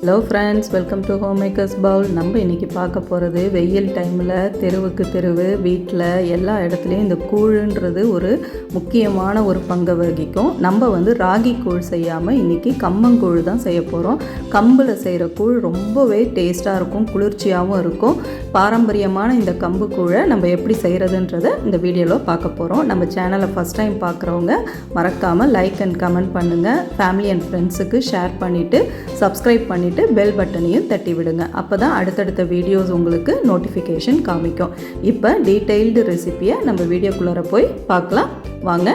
Hello friends welcome to home makers bowl நம்ம இன்றைக்கி பார்க்க போகிறது வெயில் டைமில் தெருவுக்கு தெருவு வீட்டில் எல்லா இடத்துலையும் இந்த கூழுன்றது ஒரு முக்கியமான ஒரு பங்கை வகிக்கும். நம்ம வந்து ராகி கூழ் செய்யாமல் இன்றைக்கி கம்மங்கூழ் தான் செய்ய போகிறோம் கம்பில் செய்கிற கூழ் ரொம்பவே டேஸ்ட்டாக இருக்கும் குளிர்ச்சியாகவும் இருக்கும். பாரம்பரியமான இந்த கம்பு கூழை நம்ம எப்படி செய்கிறதுன்றதை இந்த வீடியோவில் பார்க்க போகிறோம் நம்ம சேனலை ஃபஸ்ட் டைம் பார்க்குறவங்க மறக்காமல் லைக் அண்ட் கமெண்ட் பண்ணுங்கள் ஃபேமிலி அண்ட் ஃப்ரெண்ட்ஸுக்கு ஷேர் பண்ணிவிட்டு சப்ஸ்கிரைப் பண்ணிவிட்டு பெல் பட்டனையும் தட்டி விடுங்க அப்போ தான் அடுத்தடுத்த வீடியோஸ் உங்களுக்கு நோட்டிஃபிகேஷன் காமிக்கும். இப்போ டீட்டெயில்டு ரெசிப்பியை நம்ம வீடியோக்குள்ளார போய் பார்க்கலாம். வாங்க.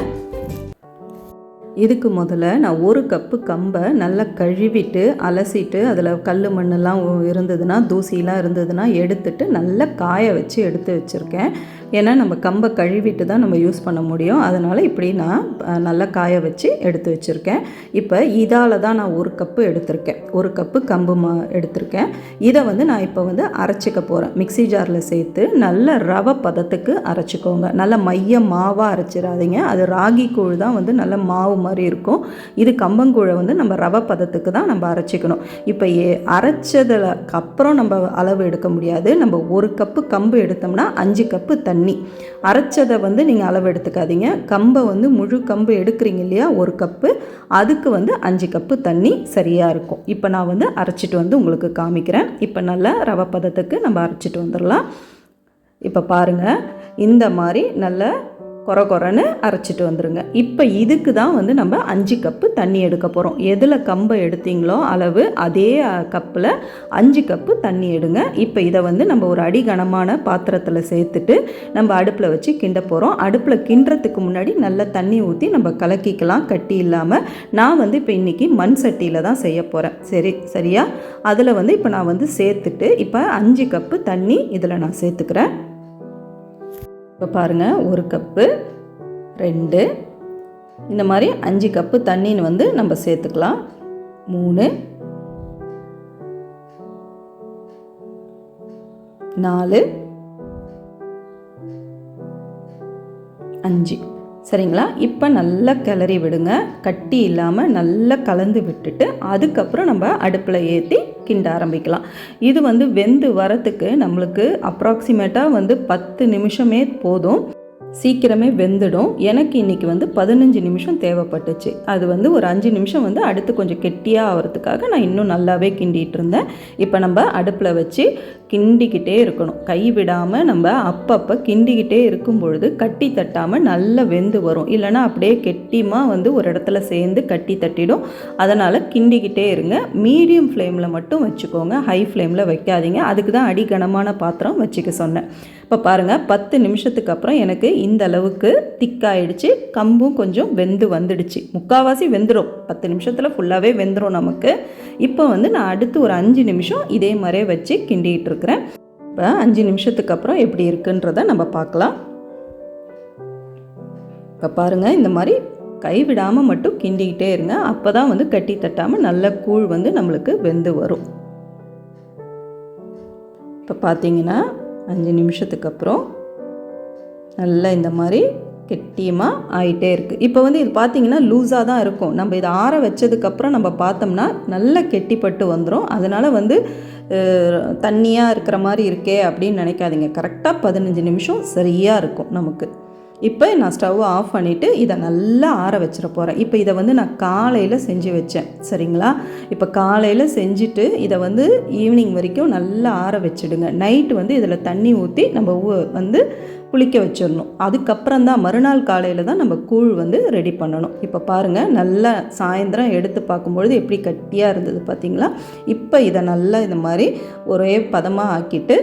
இதுக்கு முதல்ல நான் ஒரு கப்பு கம்பை நல்லா கழுவிட்டு அலசிட்டு அதில் கல் மண்ணெல்லாம் இருந்ததுன்னா தூசிலாம் இருந்ததுன்னா எடுத்துட்டு நல்லா காய வச்சு எடுத்து வச்சுருக்கேன். ஏன்னா நம்ம கம்பை கழுவிட்டு தான் நம்ம யூஸ் பண்ண முடியும். அதனால் இப்படி நான் நல்லா காய வச்சு எடுத்து வச்சுருக்கேன். இப்போ இதால் தான் நான் ஒரு கப்பு எடுத்திருக்கேன். ஒரு கப்பு கம்பு மா எடுத்திருக்கேன். இதை வந்து நான் இப்போ வந்து அரைச்சிக்க போகிறேன் மிக்ஸி ஜாரில் சேர்த்து நல்ல ரவை பதத்துக்கு அரைச்சிக்கோங்க. நல்ல மைய மாவாக அரைச்சிடாதீங்க. அது ராகி கூழ் தான் வந்து நல்ல மாவு மாதிரி இருக்கும். இது கம்பங்கூழை வந்து நம்ம ரவை பதத்துக்கு தான் நம்ம அரைச்சிக்கணும். இப்போ ஏ அப்புறம் நம்ம அளவு எடுக்க முடியாது. நம்ம ஒரு கப்பு கம்பு எடுத்தோம்னா அஞ்சு கப்பு தண்ணி தண்ணி அரைச்சதை வந்து நீங்கள் அளவு எடுத்துக்காதீங்க. கம்பை வந்து முழு கம்பு எடுக்கிறீங்க இல்லையா? ஒரு கப்பு. அதுக்கு வந்து அஞ்சு கப்பு தண்ணி சரியாக இருக்கும். இப்போ நான் வந்து அரைச்சிட்டு வந்து உங்களுக்கு காமிக்கிறேன். இப்போ நல்லா ரவை பதத்துக்கு நம்ம அரைச்சிட்டு வந்துடலாம். இப்போ பாருங்கள் இந்த மாதிரி நல்ல கொர கொரன்னு அரைச்சிட்டு வந்துடுங்க இப்போ இதுக்கு தான் வந்து நம்ம அஞ்சு கப்பு தண்ணி எடுக்க போகிறோம் எதில் கம்பை எடுத்தீங்களோ அளவு அதே கப்பில் அஞ்சு கப்பு தண்ணி எடுங்க. இப்போ இதை வந்து நம்ம ஒரு அடிகனமான பாத்திரத்தில் சேர்த்துட்டு நம்ம அடுப்பில் வச்சு கிண்ட போகிறோம் அடுப்பில் கிண்டுறதுக்கு முன்னாடி நல்லா தண்ணி ஊற்றி நம்ம கலக்கிக்கலாம். கட்டி இல்லாமல் நான் வந்து இப்போ இன்றைக்கி மண் சட்டியில் தான் செய்ய போகிறேன் சரி சரியா? அதில் வந்து இப்போ நான் வந்து சேர்த்துட்டு இப்போ அஞ்சு கப்பு தண்ணி இதில் நான் சேர்த்துக்கிறேன். இப்போ பாருங்கள் ஒரு கப்பு ரெண்டு. இந்த மாதிரி அஞ்சு கப்பு தண்ணின்னு வந்து நம்ம சேர்த்துக்கலாம். மூணு. நாலு. அஞ்சு. சரிங்களா? இப்போ நல்லா கிளறி விடுங்க. கட்டி இல்லாமல் நல்லா கலந்து விட்டுட்டு அதுக்கப்புறம் நம்ம அடுப்பில் ஏற்றி கிண்ட ஆரம்பிக்கலாம். இது வந்து வெந்து வரத்துக்கு நம்மளுக்கு அப்ராக்சிமேட்டாக வந்து பத்து நிமிஷமே போதும். சீக்கிரமே வெந்துடும். எனக்கு இன்றைக்கி வந்து பதினஞ்சு நிமிஷம் தேவைப்பட்டுச்சு. அது வந்து ஒரு அஞ்சு நிமிஷம் வந்து அடுத்து கொஞ்சம் கெட்டியாக ஆகிறதுக்காக நான் இன்னும் நல்லாவே கிண்டிகிட்டு இருந்தேன். இப்போ நம்ம அடுப்பில் வச்சு கிண்டிக்கிட்டே இருக்கணும். கை விடாமல் நம்ம அப்பப்போ கிண்டிக்கிட்டே இருக்கும் பொழுது கட்டி தட்டாமல் நல்லா வெந்து வரும். இல்லைன்னா அப்படியே கெட்டிமாக வந்து ஒரு இடத்துல சேர்ந்து கட்டி தட்டிடும். அதனால் கிண்டிக்கிட்டே இருங்க. மீடியம் ஃப்ளேமில் மட்டும் வச்சுக்கோங்க. ஹை ஃப்ளேமில் வைக்காதீங்க. அதுக்கு தான் அடி கனமான பாத்திரம் வச்சுக்க சொன்னேன். இப்போ பாருங்கள் பத்து நிமிஷத்துக்கு அப்புறம் எனக்கு இந்த அளவுக்கு திக்காயிடுச்சு கம்பும் கொஞ்சம் வெந்து வந்துடுச்சு. முக்கால்வாசி வெந்துடும் பத்து நிமிஷத்தில் ஃபுல்லாகவே வெந்துடும் நமக்கு. இப்போ வந்து நான் அடுத்து ஒரு அஞ்சு நிமிஷம் இதே மாதிரியே வச்சு கிண்டிகிட்டு இருக்கிறேன். இப்போ அஞ்சு நிமிஷத்துக்கு அப்புறம் எப்படி இருக்குன்றத நம்ம பார்க்கலாம். இப்போ பாருங்கள் இந்த மாதிரி கைவிடாமல் மட்டும் கிண்டிக்கிட்டே இருங்க. அப்போ தான் வந்து கட்டி தட்டாமல் நல்ல கூழ் வந்து நம்மளுக்கு வெந்து வரும். இப்போ பார்த்தீங்கன்னா அஞ்சு நிமிஷத்துக்கு அப்புறம் நல்லா இந்த மாதிரி கெட்டியமாக ஆகிட்டே இருக்குது இப்போ வந்து இது பார்த்திங்கன்னா லூஸாக தான் இருக்கும். நம்ம இதை ஆற வச்சதுக்கப்புறம் நம்ம பார்த்தோம்னா நல்லா கெட்டிப்பட்டு வந்துடும் அதனால் வந்து தண்ணியாக இருக்கிற மாதிரி இருக்கே அப்படின்னு நினைக்காதீங்க. கரெக்டாக பதினஞ்சு நிமிஷம் சரியாக இருக்கும் நமக்கு. இப்போ நான் ஸ்டவ் ஆஃப் பண்ணிவிட்டு இதை நல்லா ஆற வச்சிட போகிறேன் இப்போ இதை வந்து நான் காலையில் செஞ்சு வச்சேன். சரிங்களா? இப்போ காலையில் செஞ்சுட்டு இதை வந்து ஈவினிங் வரைக்கும் நல்லா ஆற வச்சிடுங்க. நைட்டு வந்து இதில் தண்ணி ஊற்றி நம்ம ஊ- வந்து புளிக்க வச்சிடணும். அதுக்கப்புறம் தான் மறுநாள் காலையில் தான் நம்ம கூழ் வந்து ரெடி பண்ணணும். இப்போ பாருங்கள் நல்லா சாயந்தரம் எடுத்து பார்க்கும்பொழுது எப்படி கட்டியாக இருந்தது பார்த்தீங்களா இப்போ இதை நல்லா இந்த மாதிரி ஒரே பதமாக ஆக்கிட்டு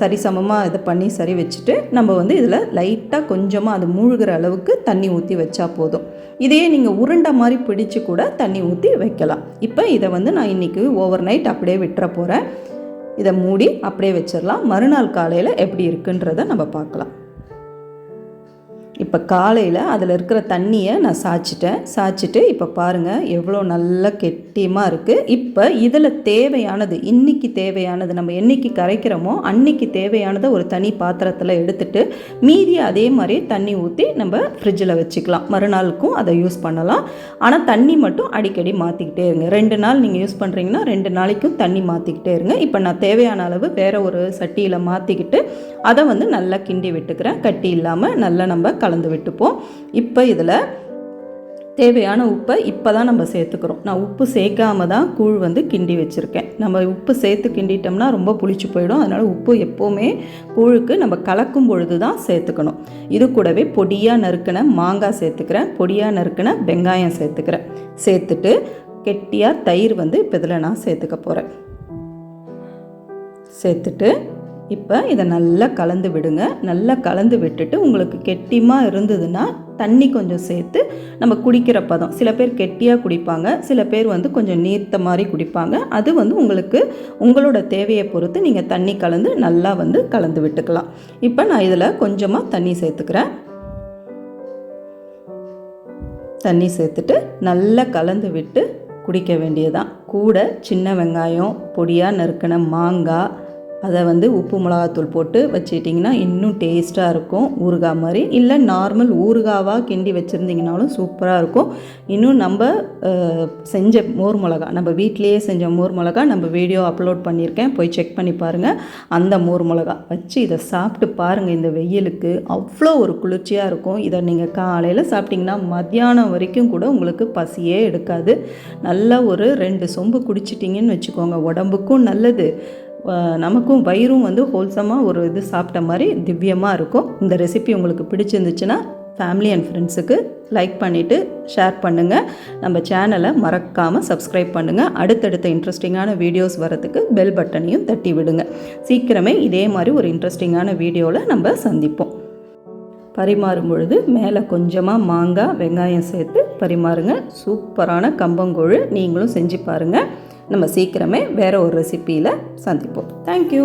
சரிசமமாக இதை பண்ணி சரி வச்சுட்டு நம்ம வந்து இதில் லைட்டாக கொஞ்சமாக அது மூழ்கிற அளவுக்கு தண்ணி ஊற்றி வச்சா போதும். இதையே நீங்கள் உருண்டை மாதிரி பிடிச்சு கூட தண்ணி ஊற்றி வைக்கலாம். இப்போ இதை வந்து நான் இன்றைக்கி ஓவர் நைட் அப்படியே விட்டுற போகிறேன் இதை மூடி அப்படியே வச்சிடலாம். மறுநாள் காலையில் எப்படி இருக்குன்றதை நம்ம பார்க்கலாம். இப்போ காலையில் அதில் இருக்கிற தண்ணியை நான் சாய்ச்சிட்டேன். சாய்ச்சிட்டு இப்போ பாருங்கள் எவ்வளோ நல்ல கெட்டியமாக இருக்குது இப்போ இதில் தேவையானது இன்றைக்கி தேவையானது நம்ம என்னைக்கு கரைக்கிறோமோ அன்னைக்கு தேவையானதை ஒரு தனி பாத்திரத்தில் எடுத்துட்டு மீதி அதே மாதிரி தண்ணி ஊற்றி நம்ம ஃப்ரிட்ஜில் வச்சுக்கலாம். மறுநாளுக்கும் அதை யூஸ் பண்ணலாம். ஆனால் தண்ணி மட்டும் அடிக்கடி மாற்றிக்கிட்டே இருங்க. ரெண்டு நாள் நீங்கள் யூஸ் பண்ணுறீங்கன்னா ரெண்டு நாளைக்கும் தண்ணி மாற்றிக்கிட்டே இருங்க. இப்போ நான் தேவையான அளவு வேறு ஒரு சட்டியில் மாற்றிக்கிட்டு அதை வந்து நல்லா கிண்டி விட்டுக்கிறேன். கட்டி இல்லாமல் நல்லா நம்ம கலந்து விட்டுப்போம் இப்போ இதில் தேவையான உப்பை இப்போ தான் நம்ம சேர்த்துக்கிறோம். நான் உப்பு சேர்க்காம தான் கூழ் வந்து கிண்டி வச்சுருக்கேன். நம்ம உப்பு சேர்த்து கிண்டிட்டோம்னா ரொம்ப புளிச்சு போயிடும். அதனால் உப்பு எப்போவுமே கூழுக்கு நம்ம கலக்கும் பொழுது தான் சேர்த்துக்கணும். இது கூடவே பொடியாக நறுக்கின மாங்காய் சேர்த்துக்கிறேன். பொடியாக நறுக்கின வெங்காயம் சேர்த்துக்கிறேன். சேர்த்துட்டு கெட்டியாக தயிர் வந்து இப்போ இதில் நான் சேர்த்துக்க போகிறேன் சேர்த்துட்டு இப்போ இதை நல்லா கலந்து விடுங்க. நல்லா கலந்து விட்டுட்டு உங்களுக்கு கெட்டியமாக இருந்ததுன்னா தண்ணி கொஞ்சம் சேர்த்து நம்ம குடிக்கிற பதம். சில பேர் கெட்டியாக குடிப்பாங்க. சில பேர் வந்து கொஞ்சம் நீர்த்த மாதிரி குடிப்பாங்க. அது வந்து உங்களுக்கு உங்களோட தேவையை பொறுத்து நீங்கள் தண்ணி கலந்து நல்லா வந்து கலந்து விட்டுக்கலாம். இப்போ நான் இதில் கொஞ்சமாக தண்ணி சேர்த்துக்கிறேன். தண்ணி சேர்த்துட்டு நல்லா கலந்து விட்டு குடிக்க வேண்டியதான் கூட சின்ன வெங்காயம் பொடியாக நறுக்கின மாங்காய் அதை வந்து உப்பு மிளகாத்தூள் போட்டு வச்சுக்கிட்டிங்கன்னா இன்னும் டேஸ்ட்டாக இருக்கும் ஊறுகாய் மாதிரி. இல்லை நார்மல் ஊறுகாவாக கிண்டி வச்சுருந்திங்கனாலும் சூப்பராக இருக்கும். இன்னும் நம்ம செஞ்ச மோர் மிளகா நம்ம வீட்டிலேயே செஞ்ச மோர் மிளகா நம்ம வீடியோ அப்லோட் பண்ணியிருக்கேன். போய் செக் பண்ணி பாருங்கள் அந்த மோர் மிளகா வச்சு இதை சாப்பிட்டு பாருங்கள் இந்த வெயிலுக்கு அவ்வளோ ஒரு குளிர்ச்சியாக இருக்கும். இதை நீங்கள் காலையில் சாப்பிட்டிங்கன்னா மத்தியானம் வரைக்கும் கூட உங்களுக்கு பசியே எடுக்காது. நல்லா ஒரு ரெண்டு சொம்பு குடிச்சிட்டிங்கன்னு வச்சுக்கோங்க. உடம்புக்கும் நல்லது. நமக்கும் வயிறும் வந்து ஹோல்சமாக ஒரு இது சாப்பிட்ட மாதிரி திவ்யமாக இருக்கும். இந்த ரெசிபி உங்களுக்கு பிடிச்சிருந்துச்சுன்னா ஃபேமிலி அண்ட் ஃப்ரெண்ட்ஸுக்கு லைக் பண்ணிவிட்டு ஷேர் பண்ணுங்கள் நம்ம சேனலை மறக்காமல் சப்ஸ்கிரைப் பண்ணுங்கள் அடுத்தடுத்த இன்ட்ரெஸ்டிங்கான வீடியோஸ் வரதுக்கு பெல் பட்டனையும் தட்டி விடுங்க. சீக்கிரமே இதே மாதிரி ஒரு இன்ட்ரெஸ்டிங்கான வீடியோவில் நம்ம சந்திப்போம். பரிமாறும் பொழுது மேலே கொஞ்சமாக மாங்காய் வெங்காயம் சேர்த்து பரிமாறுங்க. சூப்பரான கம்பங்கூழ் நீங்களும் செஞ்சு பாருங்கள் நம்ம சீக்கிரமே வேறு ஒரு ரெசிப்பியில் சந்திப்போம். தேங்க்யூ